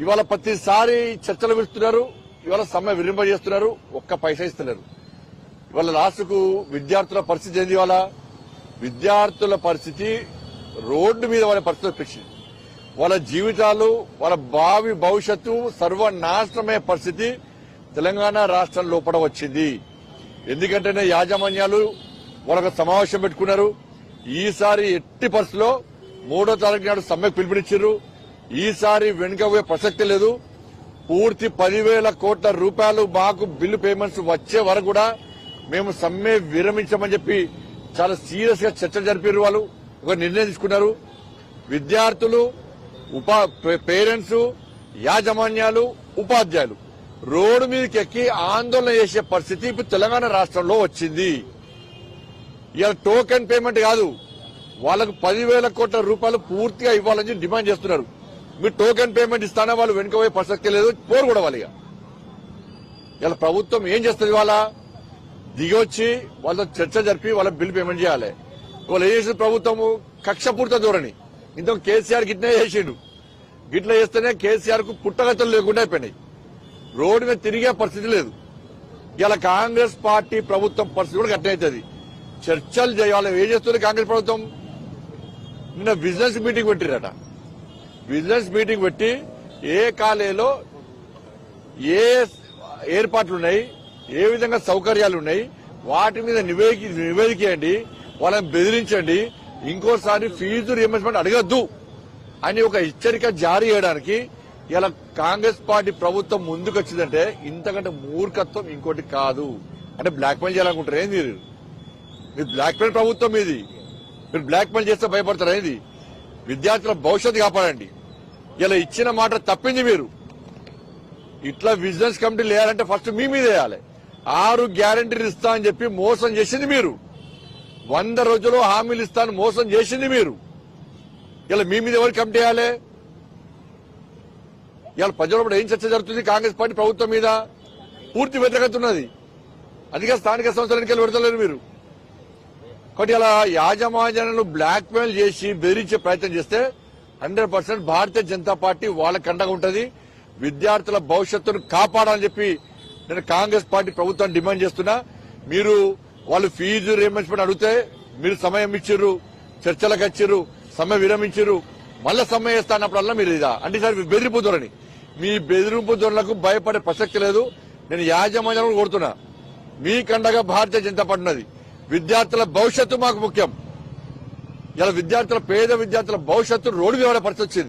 ఇవాళ ప్రతిసారి చర్చలు పిలుస్తున్నారు ఇవాళ సమ్మె విరింపజేస్తున్నారు ఒక్క పైసా ఇస్తలేరు. ఇవాళ రాష్ట్రకు విద్యార్థుల పరిస్థితి ఏంది ఇవాళ? విద్యార్థుల పరిస్థితి రోడ్డు మీద వాళ్ళ పరిస్థితి వచ్చింది వాళ్ళ జీవితాలు వాళ్ళ భావి భవిష్యత్తు సర్వనాశనమయ్యే పరిస్థితి తెలంగాణ రాష్ట్రం లోపల వచ్చింది. ఎందుకంటేనే యాజమాన్యాలు వాళ్ళకు సమావేశం పెట్టుకున్నారు. ఈసారి ఎట్టి పరిస్థితిలో మూడో తారీఖు నాడు సమ్మెకు పిలుపునిచ్చారు ఈసారి వెనుకపోయే ప్రసక్తి లేదు. పూర్తి పదివేల కోట్ల రూపాయలు మాకు బిల్లు పేమెంట్స్ వచ్చే వరకు కూడా మేము సమ్మె విరమించమని చెప్పి చాలా సీరియస్గా చర్చలు జరిపారు వాళ్ళు. ఒక నిర్ణయం తీసుకున్నారు. విద్యార్థులు ఉపా పేరెంట్స్ యాజమాన్యాలు ఉపాధ్యాయులు రోడ్డు మీదకి ఎక్కి ఆందోళన చేసే పరిస్థితి ఇప్పుడు తెలంగాణ రాష్ట్రంలో వచ్చింది. ఇలా టోకెన్ పేమెంట్ కాదు. వాళ్ళకు పదివేల కోట్ల రూపాయలు పూర్తిగా ఇవ్వాలని డిమాండ్ చేస్తున్నారు. మీరు టోకెన్ పేమెంట్ ఇస్తానా వాళ్ళు వెనుకపోయే ప్రసక్తి లేదు పోరు కూడా వాళ్ళ ఇలా ప్రభుత్వం ఏం చేస్తుంది ఇవాళ? దిగొచ్చి వాళ్ళతో చర్చ జరిపి వాళ్ళ బిల్ పేమెంట్ చేయాలి. వాళ్ళు ఏం చేసిన ప్రభుత్వము కక్షపూర్త ధోరణి. ఇంతకు కేసీఆర్ గిట్నే చేసిండు. గిట్ల చేస్తేనే కేసీఆర్కు పుట్టగతలు లేకుండా అయిపోయినాయి. రోడ్డు మీద తిరిగే పరిస్థితి లేదు. ఇలా కాంగ్రెస్ పార్టీ ప్రభుత్వం పరిస్థితి కూడా గట్టవుతుంది చర్చలు చేయాలి. ఏం చేస్తుంది కాంగ్రెస్ ప్రభుత్వం? నిన్న బిజినెస్ మీటింగ్ పెట్టిరట బిజినెస్ మీటింగ్ పెట్టి ఏ కాలేలో ఏ ఏర్పాట్లు ఉన్నాయి ఏ విధంగా సౌకర్యాలు ఉన్నాయి వాటి మీద నివేది నివేదికేయండి వాళ్ళని బెదిరించండి ఇంకోసారి ఫీజు రియంబర్స్మెంట్ అడగద్దు అని ఒక హెచ్చరిక జారీ చేయడానికి ఇలా కాంగ్రెస్ పార్టీ ప్రభుత్వం ముందుకు వచ్చిందంటే ఇంతకంటే మూర్ఖత్వం ఇంకోటి కాదు. అంటే బ్లాక్ మెయిల్ చేయాలనుకుంటారు ఏంది మీరు? మీరు బ్లాక్ మెయిల్ ప్రభుత్వం ఇది మీరు బ్లాక్ మెయిల్ చేస్తే భయపడతారు ఏంది? విద్యార్థుల భవిష్యత్తు కాపాడండి. ఇలా ఇచ్చిన మాట తప్పింది మీరు. ఇట్లా బిజినెస్ కమిటీ లేయాలంటే ఫస్ట్ మీ మీద వేయాలి. ఆరు గ్యారంటీలు ఇస్తా అని చెప్పి మోసం చేసింది మీరు. వంద రోజుల్లో హామీలు ఇస్తాను మోసం చేసింది మీరు. ఇలా మీ మీద ఎవరు కమిటీ వేయాలి? ఇవాళ ప్రజలు ఏం చర్చ జరుగుతుంది? కాంగ్రెస్ పార్టీ ప్రభుత్వం మీద పూర్తి వ్యతిరేకత ఉన్నది. అధిక స్థానిక సంస్థల ఎన్నికలు పెడతలేరు మీరు. కాబట్టి ఇలా యాజమాన్యాలను బ్లాక్మెయిల్ చేసి బెదిరించే ప్రయత్నం చేస్తే hundred percent Bharatiya Janata party వాళ్ళకి అండగా ఉంటుంది. విద్యార్థుల భవిష్యత్తును కాపాడాలని చెప్పి నేను కాంగ్రెస్ పార్టీ ప్రభుత్వాన్ని డిమాండ్ చేస్తున్నా. మీరు వాళ్ళు ఫీజు రియంబర్స్మెంట్ అడిగితే మీరు సమయం ఇచ్చిర్రు చర్చలకు వచ్చిర్రు సమయం విరమించిర్రు మళ్ళీ సమ్మె చేస్తా అన్నప్పుడల్లా మీరు ఇదా? అంటే సార్ బెదిరింపు ధోరణి. మీ బెదిరింపు ధోరణులకు భయపడే ప్రసక్తి లేదు. నేను యాజమాన్యాలను కోరుతున్నా. మీకండగా భారతీయ జనతా పార్టీ ఉన్నది. విద్యార్థుల భవిష్యత్తు మాకు ముఖ్యం. ఇలా విద్యార్థుల పేద విద్యార్థుల భవిష్యత్తు రోడ్డు మీద పడే